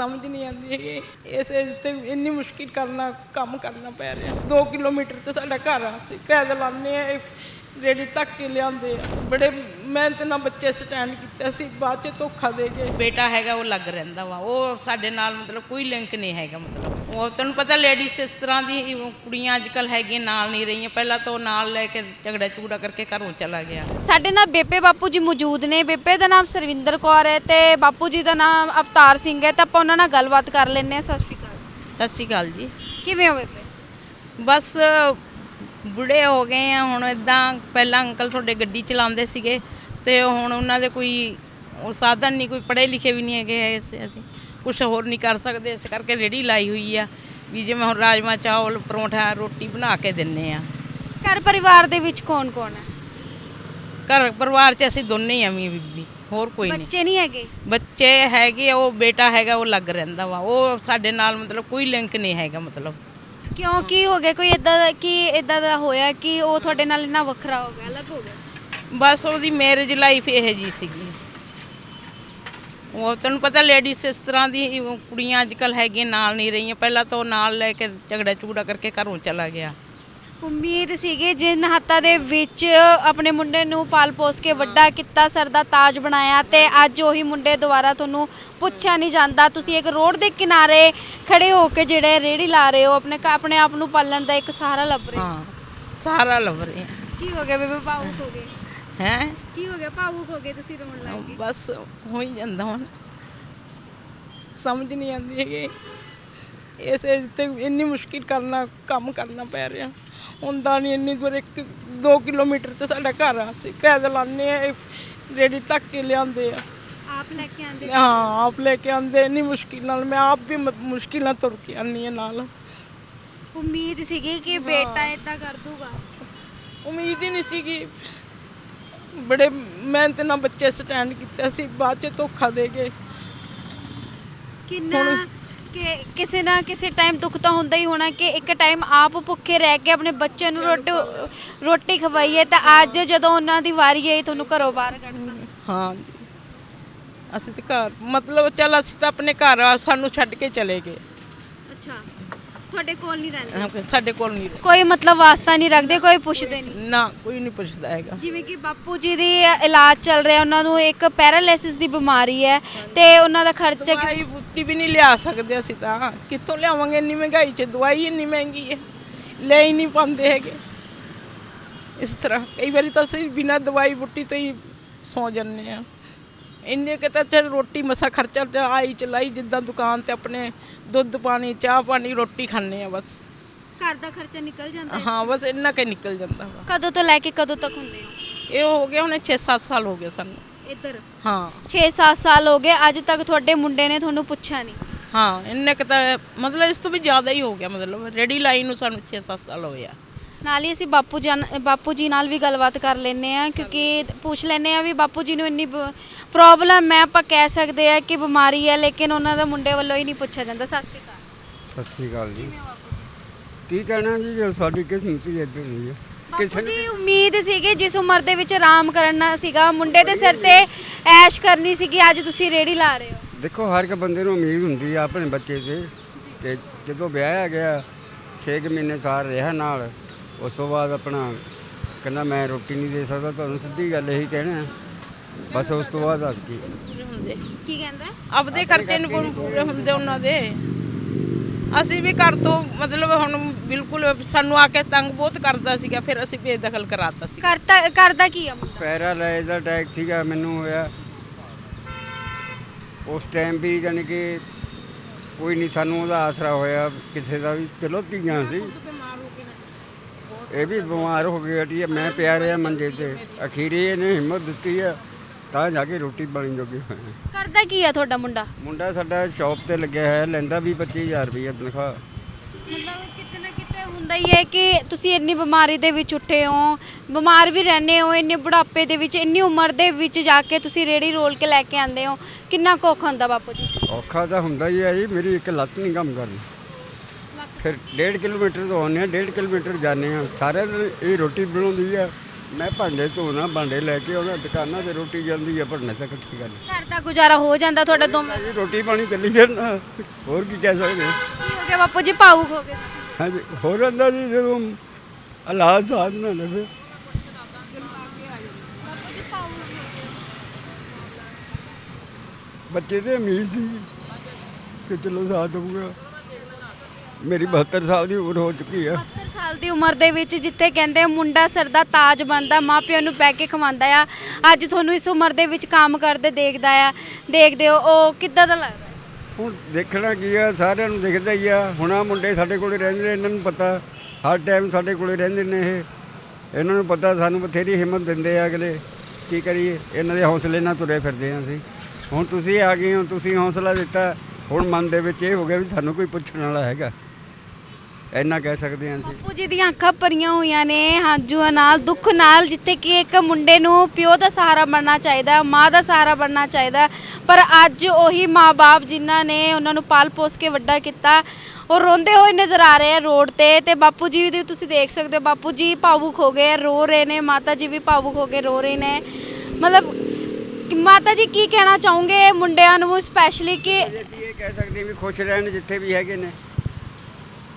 ਸਮਝ ਨਹੀਂ ਆਉਂਦੀ ਹੈਗੀ। ਇਸ ਏਜ ਤੇ ਇੰਨੀ ਮੁਸ਼ਕਿਲ ਕਰਨਾ, ਕੰਮ ਕਰਨਾ ਪੈ ਰਿਹਾ। 2 ਕਿਲੋਮੀਟਰ ਤੇ ਸਾਡਾ ਘਰ ਆ। ਅਸੀਂ ਪੈਦਲ ਆਉਂਦੇ ਆ ਰੇੜੀ ਤੱਕ ਕੇ ਲਿਆਉਂਦੇ ਆ। ਬੜੇ ਮਿਹਨਤ ਨਾਲ ਬੱਚੇ ਸਟੈਂਡ ਕੀਤਾ ਸੀ ਬਾਅਦ ਚ ਧੋਖਾ ਦੇ ਗਏ ਬੇਟਾ ਹੈਗਾ, ਉਹ ਲੱਗ ਰਹਿੰਦਾ ਵਾ। ਉਹ ਸਾਡੇ ਨਾਲ ਮਤਲਬ ਕੋਈ ਲਿੰਕ ਨਹੀਂ ਹੈਗਾ, ਮਤਲਬ। ਉਹ ਤੈਨੂੰ ਪਤਾ ਲੇਡੀਜ਼ ਇਸ ਤਰ੍ਹਾਂ ਦੀ ਕੁੜੀਆਂ ਅੱਜ ਕੱਲ ਹੈਗੀਆਂ ਨਾਲ ਨਹੀਂ ਰਹੀਆਂ। ਪਹਿਲਾਂ ਤਾਂ ਉਹ ਨਾਲ ਲੈ ਕੇ ਝਗੜਾ ਝੂੜਾ ਕਰਕੇ ਘਰੋਂ ਚਲਾ ਗਿਆ। ਸਾਡੇ ਨਾਲ ਬੇਪੇ ਬਾਪੂ ਜੀ ਮੌਜੂਦ ਨੇ। ਬੇਪੇ ਦਾ ਨਾਮ ਸਰਵਿੰਦਰ ਕੌਰ ਹੈ ਤੇ ਬਾਪੂ ਜੀ ਦਾ ਨਾਮ ਅਵਤਾਰ ਸਿੰਘ ਹੈ। ਤਾਂ ਆਪਾਂ ਉਹਨਾਂ ਨਾਲ ਗੱਲਬਾਤ ਕਰ ਲੈਂਦੇ ਹਾਂ। ਸਤਿ ਸ਼੍ਰੀ ਅਕਾਲ। ਸਤਿ ਸ਼੍ਰੀ ਅਕਾਲ ਜੀ। ਕਿਵੇਂ ਹੋ ਬੇਪੇ ਬਸ ਬੁੜੇ ਹੋ ਗਏ ਆ। ਹੁਣ ਇਦਾਂ ਪਹਿਲਾਂ ਅੰਕਲ ਤੁਹਾਡੇ ਗੱਡੀ ਚਲਾਉਂਦੇ ਸੀਗੇ ਤੇ ਹੁਣ ਉਹਨਾਂ ਦੇ ਕੋਈ ਉਹ ਸਾਧਨ ਨਹੀਂ ਕੋਈ ਪੜ੍ਹੇ ਲਿਖੇ ਵੀ ਨਹੀਂ ਹੈਗੇ ਅਸੀਂ। ਕੁਝ ਹੋਰ ਨਹੀਂ ਕਰ ਸਕਦੇ ਇਸ ਕਰਕੇ ਰੇੜੀ ਲਾਈ ਹੋਈ ਆ। ਵੀ ਜਿਵੇਂ ਹੁਣ ਰਾਜਮਾ ਚਾਵਲ ਪਰੌਂਠਾ ਰੋਟੀ ਬਣਾ ਕੇ ਦਿੰਨੇ ਆ। ਘਰ ਪਰਿਵਾਰ ਦੇ ਵਿੱਚ ਕੌਣ ਕੌਣ ਹੈ ਘਰ ਪਰਿਵਾਰ 'ਚ ਅਸੀਂ ਦੋਨੇ ਹੀ ਆ ਮੀਆਂ ਬੀਬੀ ਹੋਰ ਕੋਈ ਨਹੀਂ। ਬੱਚੇ ਨਹੀਂ ਹੈਗੇ? ਬੱਚੇ ਹੈਗੇ ਆ, ਉਹ ਬੇਟਾ ਹੈਗਾ ਉਹ ਲੱਗ ਰਹਿੰਦਾ ਵਾ। ਉਹ ਸਾਡੇ ਨਾਲ ਮਤਲਬ ਕੋਈ ਲਿੰਕ ਨਹੀਂ ਹੈਗਾ ਮਤਲਬ। ਕਿਉਂ ਕੀ ਹੋ ਗਿਆ? ਕੋਈ ਇਦਾਂ ਦਾ ਕੀ ਇਦਾਂ ਦਾ ਹੋਇਆ ਕਿ ਉਹ ਤੁਹਾਡੇ ਨਾਲ ਇੰਨਾ ਵੱਖਰਾ ਹੋ ਗਿਆ ਅਲੱਗ ਹੋ ਗਿਆ? ਬਸ ਉਹਦੀ ਮੈਰਿਜ ਲਾਈਫ ਇਹ ਜੀ ਸੀਗੀ। ਉਹ ਤੈਨੂੰ ਪਤਾ ਲੇਡੀਜ਼ ਇਸ ਤਰ੍ਹਾਂ ਦੀ ਹੀ ਕੁੜੀਆਂ ਅੱਜ ਕੱਲ ਹੈਗੀਆਂ ਨਾਲ ਨਹੀਂ ਰਹੀਆਂ। ਪਹਿਲਾਂ ਤਾਂ ਉਹ ਨਾਲ ਲੈ ਕੇ ਝਗੜਾ ਝੂੜਾ ਕਰਕੇ ਘਰੋਂ ਚਲਾ ਗਿਆ। ਉਮੀਦ ਸੀਗੀ ਜਿਨ ਹੱਥਾਂ ਦੇ ਵਿੱਚ ਆਪਣੇ ਮੁੰਡੇ ਨੂੰ ਪਾਲ ਪੋਸ ਕੇ ਵੱਡਾ ਕੀਤਾ ਸਰ ਦਾ ਤਾਜ ਬਣਾਇਆ ਤੇ ਅੱਜ ਉਹੀ ਮੁੰਡੇ ਦੁਆਰਾ ਤੁਹਾਨੂੰ ਪੁੱਛਿਆ ਨਹੀਂ ਜਾਂਦਾ। ਤੁਸੀਂ ਇੱਕ ਰੋਡ ਦੇ ਕਿਨਾਰੇ ਖੜੇ ਹੋ ਕੇ ਜਿਹੜੇ ਰੇੜੀ ਲਾ ਰਹੇ ਹੋ ਆਪਣੇ ਆਪਣੇ ਆਪ ਨੂੰ ਪਾਲਣ ਦਾ ਇੱਕ ਸਹਾਰਾ ਲੱਭ ਰਹੇ ਹੋ। ਹਾਂ ਸਾਰਾ ਲੱਭ ਰਹੇ ਕੀ ਹੋ ਗਿਆ ਬੇਬੇ ਭਾਵੁਕ ਹੋ ਗਏ? ਹੈ? ਕੀ ਹੋ ਗਿਆ? ਭਾਵੁਕ ਹੋ ਗਏ ਤੁਸੀਂ ਰੋਣ ਲੱਗ ਗਏ। ਬਸ ਹੋ ਹੀ ਜਾਂਦਾ ਹੁਣ। ਸਮਝ ਨਹੀਂ ਆਉਂਦੀ ਹੈਗੀ। ਇਸ ਏਜ ਤੇ ਇੰਨੀ ਮੁਸ਼ਕਿਲ ਕਰਨਾ ਕੰਮ ਕਰਨਾ ਪੈ ਰਿਹਾ। ਹੁੰਦਾ ਨਹੀਂ ਇੰਨੀ ਦੂਰ ਇੱਕ 2 ਕਿਲੋਮੀਟਰ ਤੇ ਸਾਡਾ ਘਰ ਆ। ਅਸੀਂ ਪੈਦਲ ਆਉਂਦੇ ਆ ਰੇੜੀ ਤੱਕ ਕੇ ਲਿਆਉਂਦੇ ਆ। ਆਪ ਲੈ ਕੇ ਆਂਦੇ ਹਾਂ? ਆਪ ਲੈ ਕੇ ਆਉਂਦੇ ਇੰਨੀ ਮੁਸ਼ਕਿਲ ਨਾਲ ਮੈਂ ਆਪ ਵੀ ਮੁਸ਼ਕਿਲ ਨਾਲ ਤੁਰ ਕੇ ਆਉਂਦੀ ਹਾਂ ਨਾਲ। ਉਮੀਦ ਸੀਗੀ ਕਿ ਬੇਟਾ ਇਦਾਂ ਕਰ ਦੂਗਾ। ਉਮੀਦ ਹੀ ਨਹੀਂ ਸੀਗੀ। ਬੜੇ ਮਿਹਨਤ ਨਾਲ ਬੱਚੇ ਸਟੈਂਡ ਕੀਤੇ ਸੀ ਬਾਅਦ ਚ ਧੋਖਾ ਦੇ ਗਏ। ਕਿੰਨਾ ਕਿ ਕਿਸੇ ਨਾ ਕਿਸੇ ਟਾਈਮ ਦੁੱਖ ਤਾਂ ਹੁੰਦਾ ਹੀ ਹੋਣਾ ਕਿ ਇੱਕ ਟਾਈਮ ਆਪ ਭੁੱਖੇ ਰਹਿ ਕੇ ਆਪਣੇ ਬੱਚੇ ਨੂੰ ਰੋਟੀ ਰੋਟੀ ਖਵਾਈਏ ਤਾਂ ਅੱਜ ਜਦੋਂ ਉਹਨਾਂ ਦੀ ਵਾਰੀ ਆਈ ਤੁਹਾਨੂੰ ਘਰੋਂ ਬਾਹਰ ਕੱਢਤਾ ਹਾਂ। ਅਸੀਂ ਤੇ ਘਰ ਮਤਲਬ ਚੱਲ ਅਸੀਂ ਤਾਂ ਆਪਣੇ ਘਰ ਸਾਨੂੰ ਛੱਡ ਕੇ ਚਲੇ ਗਏ। ਅੱਛਾ। ਤੁਹਾਡੇ ਕੋਲ ਨਹੀਂ ਰਹਿੰਦੇ? ਹਾਂ, ਸਾਡੇ ਕੋਲ ਨਹੀਂ। ਕੋਈ ਮਤਲਬ ਵਾਸਤਾ ਨਹੀਂ ਰੱਖਦੇ ਕੋਈ ਪੁੱਛਦੇ ਨਹੀਂ? ਨਾ ਕੋਈ ਨਹੀਂ ਪੁੱਛਦਾ ਹੈਗਾ। ਜਿਵੇਂ ਕਿ ਬਾਪੂ ਜੀ ਦੀ ਇਲਾਜ ਚੱਲ ਰਿਹਾ ਉਹਨਾਂ ਨੂੰ ਇੱਕ ਪੈਰਾਲਿਸਿਸ ਦੀ ਬਿਮਾਰੀ ਹੈ ਤੇ ਉਹਨਾਂ ਦਾ ਖਰਚਾ ਕਿ- ਦਵਾਈ ਬੂਟੀ ਵੀ ਨਹੀਂ ਲਿਆ ਸਕਦੇ ਅਸੀਂ ਤਾਂ। ਕਿੱਥੋਂ ਲਿਆਵਾਂਗੇ? ਇੰਨੀ ਮਹਿੰਗਾਈ 'ਚ ਦਵਾਈ ਇੰਨੀ ਮਹਿੰਗੀ ਹੈ। ਲੈ ਹੀ ਨਹੀਂ ਪਾਉਂਦੇ ਹੈਗੇ। ਇਸ ਤਰ੍ਹਾਂ ਕਈ ਵਾਰੀ ਤਾਂ ਅਸੀਂ ਬਿਨਾਂ ਦਵਾਈ ਬੂਟੀ ਤੋਂ ਹੀ ਸੌ ਜੰਨੇ ਆ ਇੰਨੇ ਕਿ ਤਾਂ ਚੱਲ ਰੋਟੀ ਮਸਾ ਖਰਚਾ ਚ ਆਈ ਚਲਾਈ ਜਿੱਦਾਂ ਦੁਕਾਨ ਤੇ ਆਪਣੇ ਦੁੱਧ ਪਾਣੀ ਚਾਹ ਪਾਣੀ ਰੋਟੀ ਖਾਣੇ ਆ ਬਸ। ਘਰ ਦਾ ਖਰਚਾ ਨਿਕਲ ਜਾਂਦਾ ਹੈ? ਹਾਂ ਬਸ ਇੰਨਾ ਕਿ ਨਿਕਲ ਜਾਂਦਾ ਵਾ। ਕਦੋਂ ਤੋਂ ਲੈ ਕੇ ਕਦੋਂ ਤੱਕ ਹੁੰਦੇ ਹੋ? ਇਹ ਹੋ ਗਿਆ ਹੁਣ 6-7 ਸਾਲ ਹੋ ਗਏ ਸਾਨੂੰ। ਇੱਧਰ? ਹਾਂ। 6-7 ਸਾਲ ਹੋ ਗਏ ਅੱਜ ਤੱਕ ਤੁਹਾਡੇ ਮੁੰਡੇ ਨੇ ਤੁਹਾਨੂੰ ਪੁੱਛਿਆ ਨਹੀਂ। ਹਾਂ ਇੰਨੇ ਕਿ ਤਾਂ ਮਤਲਬ ਇਸ ਤੋਂ ਵੀ ਜ਼ਿਆਦਾ ਹੀ ਹੋ ਗਿਆ ਮਤਲਬ ਰੈਡੀ ਲਾਈਨ ਨੂੰ ਸਾਨੂੰ 6-7 ਸਾਲ ਹੋ ਗਿਆ। ਨਾਲ ਹੀ ਅਸੀਂ ਬਾਪੂ ਜਾਨ ਬਾਪੂ ਜੀ ਨਾਲ ਵੀ ਗੱਲਬਾਤ ਕਰ ਲੈਨੇ ਆ ਕਿਉਂਕਿ ਪੁੱਛ ਲੈਨੇ ਆ ਵੀ ਬਾਪੂ ਜੀ ਨੂੰ ਇੰਨੀ ਪ੍ਰੋਬਲਮ ਹੈ ਆਪਾਂ ਕਹਿ ਸਕਦੇ ਆ ਕਿ ਬਿਮਾਰੀ ਹੈ ਲੇਕਿਨ ਉਹਨਾਂ ਦਾ ਮੁੰਡੇ ਵੱਲੋਂ ਹੀ ਨਹੀਂ ਪੁੱਛਿਆ ਜਾਂਦਾ। ਸਤਿ ਸ਼੍ਰੀ ਅਕਾਲ। ਸਤਿ ਸ੍ਰੀ ਅਕਾਲ ਜੀ। ਕੀ ਕਹਿਣਾ ਜੀ ਜੋ ਸਾਡੀ ਕਿਸਮਤ ਹੀ ਇੱਦਾਂ ਦੀ ਹੈ। ਬਾਪੂ ਜੀ ਉਮੀਦ ਸੀਗੀ ਜਿਸ ਉਮਰ ਦੇ ਵਿੱਚ ਆਰਾਮ ਕਰਨਾ ਸੀਗਾ ਮੁੰਡੇ ਦੇ ਸਿਰ ਤੇ ਐਸ਼ ਕਰਨੀ ਸੀਗੀ ਅੱਜ ਤੁਸੀਂ ਰੇੜੀ ਲਾ ਰਹੇ ਹੋ। ਦੇਖੋ ਹਰ ਇੱਕ ਬੰਦੇ ਨੂੰ ਉਮੀਦ ਹੁੰਦੀ ਆ ਆਪਣੇ ਬੱਚੇ ਤੇ। ਕਿ ਜਦੋਂ ਵਿਆਹਿਆ ਗਿਆ 6 ਮਹੀਨੇ ਸਾਰ ਰਿਹਾ ਨਾਲ ਉਸ ਤੋਂ ਬਾਅਦ ਆਪਣਾ ਕਹਿੰਦਾ ਮੈਂ ਰੋਟੀ ਨਹੀਂ ਦੇ ਸਕਦਾ ਤੁਹਾਨੂੰ ਸਿੱਧੀ ਗੱਲ ਇਹੀ ਕਹਿਣਾ ਬਸ ਉਸ ਤੋਂ ਬਾਅਦ ਅੱਜ ਕੀ। ਪੂਰੇ ਹੁੰਦੇ ਕੀ ਕਹਿੰਦਾ? ਆਪਦੇ ਖਰਚੇ ਨੂੰ ਪੂਰੇ- ਪੂਰੇ ਹੁੰਦੇ ਉਹਨਾਂ ਦੇ। ਅਸੀਂ ਵੀ ਘਰ ਤੋਂ ਮਤਲਬ ਹੁਣ ਬਿਲਕੁਲ ਸਾਨੂੰ ਆ ਕੇ ਤੰਗ ਬਹੁਤ ਕਰਦਾ ਸੀਗਾ ਫਿਰ ਅਸੀਂ ਬੇਦਖਲ ਕਰਾਤਾ ਸੀ। ਕਰਤਾ ਕਰਦਾ ਕੀ ਆ ਮੁੰਡਾ? ਪੈਰਾਲਾਈਜ਼ ਦਾ ਅਟੈਕ ਸੀਗਾ ਮੈਨੂੰ ਹੋਇਆ। ਉਸ ਟਾਈਮ ਵੀ ਯਾਨੀ ਕਿ ਕੋਈ ਨਹੀਂ ਸਾਨੂੰ ਉਹਦਾ ਆਸਰਾ ਹੋਇਆ ਕਿਸੇ ਦਾ ਵੀ। ਚਲੋ ਧੀਆਂ ਸੀ। ਇਹ ਵੀ ਬਿਮਾਰ ਹੋ ਗਿਆ ਟੀ ਮੈਂ ਪਿਆ ਰਿਹਾ ਮੰਜੇ ਤੇ। ਅਖੀਰੀ ਇਹਨੇ ਹਿੰਮਤ ਦਿੱਤੀ ਆ ਤਾਂ ਜਾ ਕੇ ਰੋਟੀ ਬਣੀ ਜੋਗੀ ਹਾਂ। ਕਰਦਾ ਕੀ ਆ ਤੁਹਾਡਾ ਮੁੰਡਾ? ਮੁੰਡਾ ਸਾਡਾ ਸ਼ਾਪ ਤੇ ਲੱਗਿਆ ਹੈ ਲੈਂਦਾ ਵੀ 25000 ਰੁਪਏ ਤਨਖਾਹ। ਮਤਲਬ ਕਿਤੇ ਨਾ ਕਿਤੇ ਹੁੰਦਾ ਹੀ ਹੈ ਕਿ ਤੁਸੀਂ ਇੰਨੀ ਬਿਮਾਰੀ ਦੇ ਵਿੱਚ ਉੱਠੇ ਹੋ ਬਿਮਾਰ ਵੀ ਰਹਿੰਦੇ ਹੋ ਇੰਨੇ ਬੁਢਾਪੇ ਦੇ ਵਿੱਚ ਇੰਨੀ ਉਮਰ ਦੇ ਵਿੱਚ ਜਾ ਕੇ ਤੁਸੀਂ ਰੇੜੀ ਰੋਲ ਕੇ ਲੈ ਕੇ ਆਉਂਦੇ ਹੋ। ਕਿੰਨਾ ਕੁ ਹੁੰਦਾ ਬਾਪੂ ਜੀ? ਔਖਾ ਤਾਂ ਹੁੰਦਾ ਹੀ ਹੈ ਜੀ ਮੇਰੀ ਇੱਕ ਲੱਤ ਨਹੀਂ ਕੰਮ ਕਰਦੀ। ਫਿਰ 1.5 ਕਿਲੋਮੀਟਰ ਤੋਂ ਆਉਂਦੇ ਹਾਂ 1.5 ਕਿਲੋਮੀਟਰ ਜਾਂਦੇ ਹਾਂ। ਸਾਰੇ ਦਿਨ ਇਹ ਰੋਟੀ ਬਣਾਉਂਦੀ ਆ। ਮੈਂ ਭਾਂਡੇ ਧੋਣਾ ਭਾਂਡੇ ਲੈ ਕੇ ਉਹਨਾਂ ਦੁਕਾਨਾਂ ਤੇ ਰੋਟੀ ਜਾਂਦੀ ਆ ਭਰਨੇ ਤੱਕ ਕੀ ਗੱਲ ਘਰ ਦਾ ਗੁਜ਼ਾਰਾ ਹੋ ਜਾਂਦਾ ਤੁਹਾਡਾ ਦਾ? ਜੀ ਰੋਟੀ ਪਾਣੀ ਚੱਲੀ ਜਾਣਾ ਹੋਰ ਕੀ ਕਹਿ ਸਕਦੇ? ਹਾਂ। ਕੀ ਹੋ ਗਿਆ ਬਾਪੂ ਜੀ ਭਾਵੁਕ ਹੋ ਗਏ ਤੁਸੀਂ? ਹਾਂਜੀ ਹੋ ਜਾਂਦਾ ਜੀ ਜਦੋਂ ਹਾਲਾਤ ਸਾਥ ਨਾ ਲਵੇ ਬੱਚੇ ਤੇ ਉਮੀਦ ਸੀ। ਕਿ ਚਲੋ ਸਾਥ ਦਊਗਾ। ਮੇਰੀ 72 ਸਾਲ ਦੀ ਉਮਰ ਹੋ ਚੁੱਕੀ ਆ। 70 ਸਾਲ ਦੀ ਉਮਰ ਦੇ ਵਿੱਚ ਜਿੱਥੇ ਕਹਿੰਦੇ ਮੁੰਡਾ ਸਿਰ ਦਾ ਤਾਜ ਬਣਦਾ ਮਾਪਿਆਂ ਨੂੰ ਬਹਿ ਕੇ ਖਵਾਉਂਦਾ ਆ। ਅੱਜ ਤੁਹਾਨੂੰ ਇਸ ਉਮਰ ਦੇ ਵਿੱਚ ਕੰਮ ਕਰਦੇ ਦੇਖਦਾ ਆ। ਦੇਖਦੇ ਹੋ ਉਹ ਕਿੱਦਾਂ ਦਾ ਲੱਗਦਾ? ਹੁਣ ਦੇਖਣਾ ਕੀ ਆ ਸਾਰਿਆਂ ਨੂੰ ਦਿਖਦਾ ਹੀ ਆ। ਹੁਣ ਆ ਮੁੰਡੇ ਸਾਡੇ ਕੋਲੇ ਰਹਿੰਦੇ ਨੇ ਇਹਨਾਂ ਨੂੰ ਪਤਾ। ਹਰ ਟਾਈਮ ਸਾਡੇ ਕੋਲੇ ਰਹਿੰਦੇ ਨੇ ਇਹ। ਇਹਨਾਂ ਨੂੰ ਪਤਾ ਸਾਨੂੰ ਬਥੇਰੀ ਹਿੰਮਤ ਦਿੰਦੇ ਆ ਅਗਲੇ। ਕੀ ਕਰੀਏ ਇਹਨਾਂ ਦੇ ਹੌਸਲੇ ਨਾਲ ਤੁਰੇ ਫਿਰਦੇ ਆ ਅਸੀਂ। ਹੁਣ ਤੁਸੀਂ ਆ ਗਏ ਹੋ ਤੁਸੀਂ ਹੌਸਲਾ ਦਿੱਤਾ। ਹੁਣ ਮਨ ਦੇ ਵਿੱਚ ਇਹ ਹੋ ਗਿਆ ਵੀ ਸਾਨੂੰ ਕੋਈ ਪੁੱਛਣ ਵਾਲਾ ਹੈਗਾ। ਇੰਨਾ ਕਹਿ ਸਕਦੇ ਹਾਂ ਅਸੀਂ। ਬਾਪੂ ਜੀ ਦੀਆਂ ਅੱਖਾਂ ਭਰੀਆਂ ਹੋਈਆਂ ਨੇ ਹੰਝੂਆਂ ਨਾਲ ਦੁੱਖ ਨਾਲ ਜਿੱਥੇ ਕਿ ਇੱਕ ਮੁੰਡੇ ਨੂੰ ਪਿਓ ਦਾ ਸਹਾਰਾ ਬਣਨਾ ਚਾਹੀਦਾ ਮਾਂ ਦਾ ਸਹਾਰਾ ਬਣਨਾ ਚਾਹੀਦਾ। ਪਰ ਅੱਜ ਉਹੀ ਮਾਪੇ ਜਿਨ੍ਹਾਂ ਨੇ ਉਹਨਾਂ ਨੂੰ ਪਾਲ ਪੋਸ ਕੇ ਵੱਡਾ ਕੀਤਾ ਉਹ ਰੋਂਦੇ ਹੋਏ ਨਜ਼ਰ ਆ ਰਹੇ ਆ ਰੋਡ ਤੇ। ਤੇ ਬਾਪੂ ਜੀ ਵੀ ਤੁਸੀਂ ਦੇਖ ਸਕਦੇ ਹੋ ਬਾਪੂ ਜੀ ਭਾਵੁਕ ਹੋ ਗਏ ਰੋ ਰਹੇ ਨੇ ਮਾਤਾ ਜੀ ਵੀ ਭਾਵੁਕ ਹੋ ਕੇ ਰੋ ਰਹੇ ਨੇ। ਮਤਲਬ ਮਾਤਾ ਜੀ ਕੀ ਕਹਿਣਾ ਚਾਹੋਗੇ ਮੁੰਡਿਆਂ ਨੂੰ ਸਪੈਸ਼ਲੀ ਕਿ ਅਸੀਂ ਇਹ ਕਹਿ ਸਕਦੇ ਵੀ ਖੁਸ਼ ਰਹਿਣ ਜਿੱਥੇ ਵੀ ਹੈਗੇ ਨੇ।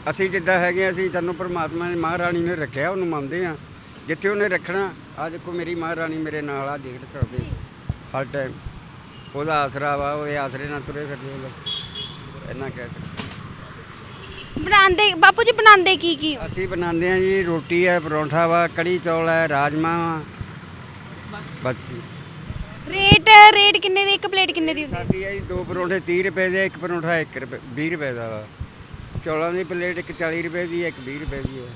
ਅਸੀਂ ਜਿੱਦਾਂ ਹੈਗੇ ਅਸੀਂ ਤੈਨੂੰ ਪਰਮਾਤਮਾ ਨੇ ਮਹਾਰਾਣੀ ਨੇ ਰੱਖਿਆ ਉਹਨੂੰ ਮੰਨਦੇ ਆ ਜਿੱਥੇ ਉਹਨੇ ਰੱਖਣਾ ਆ ਦੇਖੋ ਮੇਰੀ ਮਹਾਰਾਣੀ ਮੇਰੇ ਨਾਲ ਆ ਦੇਖ ਸਕਦੇ ਹਰ ਟਾਈਮ ਉਹਦਾ ਆਸਰਾ ਵਾ ਉਹਦੇ ਆਸਰੇ ਨਾਲ ਤੁਰੇ ਫਿਰਦੇ ਬਸ ਇੰਨਾ ਕਹਿ ਸਕਦੇ ਬਣਾਉਂਦੇ ਬਾਪੂ ਜੀ ਬਣਾਉਂਦੇ ਕੀ ਕੀ? ਅਸੀਂ ਬਣਾਉਂਦੇ ਆ ਜੀ ਰੋਟੀ ਹੈ ਪਰੌਂਠਾ ਵਾ ਕੜੀ ਚੌਲ ਹੈ ਰਾਜਮਾ ਵਾ। ਬਸ ਰੇਟ ਰੇਟ ਕਿੰਨੇ ਦੀ? ਇੱਕ ਪਲੇਟ ਕਿੰਨੇ ਦੀ ਹੁੰਦੀ ਸਾਡੀ ਹੈ ਜੀ ਦੋ ਪਰੌਂਠੇ 30 ਰੁਪਏ ਦੇ ਇੱਕ ਪਰੌਂਠਾ 1 ਰੁਪਏ 20 ਰੁਪਏ ਦਾ ਵਾ। ਚੌਲਾਂ ਦੀ ਪਲੇਟ ਇੱਕ 40 ਰੁਪਏ ਦੀ ਹੈ ਇੱਕ 20 ਰੁਪਏ ਦੀ ਹੈ।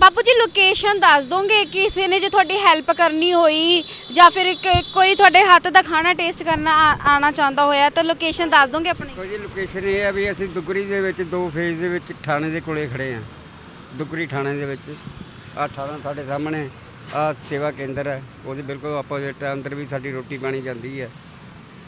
ਬਾਪੂ ਜੀ ਲੋਕੇਸ਼ਨ ਦੱਸ ਦੋਗੇ ਕਿਸੇ ਨੇ ਜੇ ਤੁਹਾਡੀ ਹੈਲਪ ਕਰਨੀ ਹੋਈ ਜਾਂ ਫਿਰ ਇੱਕ- ਕੋਈ ਤੁਹਾਡੇ ਹੱਥ ਦਾ ਖਾਣਾ ਟੇਸਟ ਕਰਨਾ ਆ- ਆਣਾ ਚਾਹੁੰਦਾ ਹੋਇਆ ਤਾਂ ਲੋਕੇਸ਼ਨ ਦੱਸ ਦੋਗੇ ਆਪਣੀ? ਕੋਈ ਜੀ ਲੋਕੇਸ਼ਨ ਇਹ ਹੈ ਵੀ ਅਸੀਂ ਦੁਗਰੀ ਦੇ ਵਿੱਚ ਦੋ ਫੇਜ਼ ਦੇ ਵਿੱਚ ਥਾਣੇ ਦੇ ਕੋਲੇ ਖੜੇ ਆ ਦੁਗਰੀ ਥਾਣੇ ਦੇ ਵਿੱਚ। ਆ 18 ਸਾਡੇ ਸਾਹਮਣੇ ਆ ਸੇਵਾ ਕੇਂਦਰ ਹੈ। ਉਹਦੇ ਬਿਲਕੁਲ ਆਪੋਜ਼ਿਟ ਅੰਦਰ ਵੀ ਸਾਡੀ ਰੋਟੀ ਪਾਣੀ ਜਾਂਦੀ ਹੈ।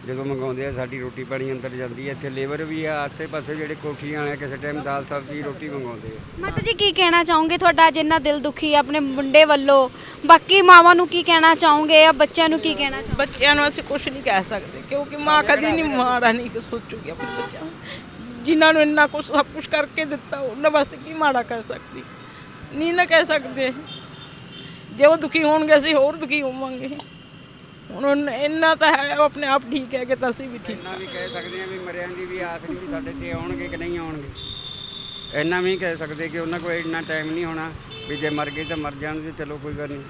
ਜਦੋਂ ਮੰਗਾਉਂਦੇ ਆ ਸਾਡੀ ਰੋਟੀ ਪਾਣੀ ਅੰਦਰ ਜਾਂਦੀ ਹੈ ਇੱਥੇ ਲੇਬਰ ਵੀ ਆ ਆਸੇ ਪਾਸੇ ਜਿਹੜੇ ਕੋਠੀਆਂ ਵਾਲੇ ਕਿਸੇ ਟਾਈਮ ਦਾਲ ਸਬਜ਼ੀ ਰੋਟੀ ਮੰਗਾਉਂਦੇ ਆ। ਮਾਤਾ ਜੀ ਕੀ ਕਹਿਣਾ ਚਾਹੋਗੇ? ਤੁਹਾਡਾ ਜਿੰਨਾ ਦਿਲ ਦੁਖੀ ਹੈ ਆਪਣੇ ਮੁੰਡੇ ਵੱਲੋਂ ਬਾਕੀ ਮਾਵਾਂ ਨੂੰ ਕੀ ਕਹਿਣਾ ਚਾਹੋਗੇ? ਜਾਂ ਬੱਚਿਆਂ ਨੂੰ ਕੀ ਕਹਿਣਾ ਚਾਹੋਗੇ? ਬੱਚਿਆਂ ਨੂੰ ਅਸੀਂ ਕੁਝ ਨਹੀਂ ਕਹਿ ਸਕਦੇ ਕਿਉਂਕਿ ਮਾਂ ਕਦੀ ਨਹੀਂ ਮਾੜਾ ਨਹੀਂ ਕਿ ਸੋਚੂਗੀ ਆਪਣੇ ਬੱਚਿਆਂ ਨੂੰ। ਜਿਨ੍ਹਾਂ ਨੂੰ ਇੰਨਾ ਕੁਝ ਸਭ ਕੁਝ ਕਰਕੇ ਦਿੱਤਾ ਉਹਨਾਂ ਵਾਸਤੇ ਕੀ ਮਾੜਾ ਕਰ ਸਕਦੀ? ਨਹੀਂ ਨਾ ਕਹਿ ਸਕਦੇ। ਜੇ ਉਹ ਦੁਖੀ ਹੋਣਗੇ ਅਸੀਂ ਹੋਰ ਦੁਖੀ ਹੋਵਾਂਗੇ। ਹੁਣ ਇੰਨਾ ਤਾਂ ਹੈ ਉਹ ਆਪਣੇ ਆਪ ਠੀਕ ਹੈ ਕਿ ਤਾਂ ਅਸੀਂ ਵੀ ਠੀਕ ਇੰਨਾ ਵੀ ਕਹਿ ਸਕਦੇ ਆ ਵੀ ਮਰਿਆਂ ਦੀ ਵੀ ਆਸ ਨਹੀਂ ਵੀ ਸਾਡੇ ਤੇ ਆਉਣਗੇ ਕਿ ਨਹੀਂ ਆਉਣਗੇ। ਇੰਨਾ ਵੀ ਕਹਿ ਸਕਦੇ ਕਿ ਉਹਨਾਂ ਕੋਲ ਇੰਨਾ ਟਾਈਮ ਨਹੀਂ ਹੋਣਾ ਵੀ ਜੇ ਮਰ ਗਏ ਤਾਂ ਮਰ ਜਾਣ ਤੇ ਚਲੋ ਕੋਈ ਗੱਲ ਨਹੀਂ।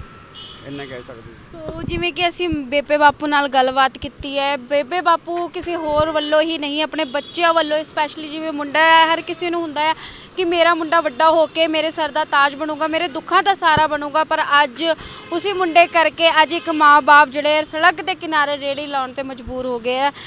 ਇੰਨਾ ਕਹਿ ਸਕਦੇ ਸੋ ਜਿਵੇਂ ਕਿ ਅਸੀਂ ਬੇਬੇ ਬਾਪੂ ਨਾਲ ਗੱਲਬਾਤ ਕੀਤੀ ਹੈ, ਬੇਬੇ ਬਾਪੂ ਕਿਸੇ ਹੋਰ ਵੱਲੋਂ ਹੀ ਨਹੀਂ, ਆਪਣੇ ਬੱਚਿਆਂ ਵੱਲੋਂ ਸਪੈਸ਼ਲੀ ਜਿਵੇਂ ਮੁੰਡਾ ਹੈ, ਹਰ ਕਿਸੇ ਨੂੰ ਹੁੰਦਾ ਹੈ ਕਿ ਮੇਰਾ ਮੁੰਡਾ ਵੱਡਾ ਹੋ ਕੇ ਮੇਰੇ ਸਰ ਦਾ ਤਾਜ ਬਣੂਗਾ, ਮੇਰੇ ਦੁੱਖਾਂ ਦਾ ਸਾਰਾ ਬਣੂਗਾ, ਪਰ ਅੱਜ ਉਸੇ ਮੁੰਡੇ ਕਰਕੇ ਅੱਜ ਇੱਕ ਮਾਂ-ਬਾਪ ਜਿਹੜੇ ਸੜਕ ਦੇ ਕਿਨਾਰੇ ਰੇੜੀ ਲਾਉਣ ਤੇ ਮਜਬੂਰ ਹੋ ਗਏ ਆ।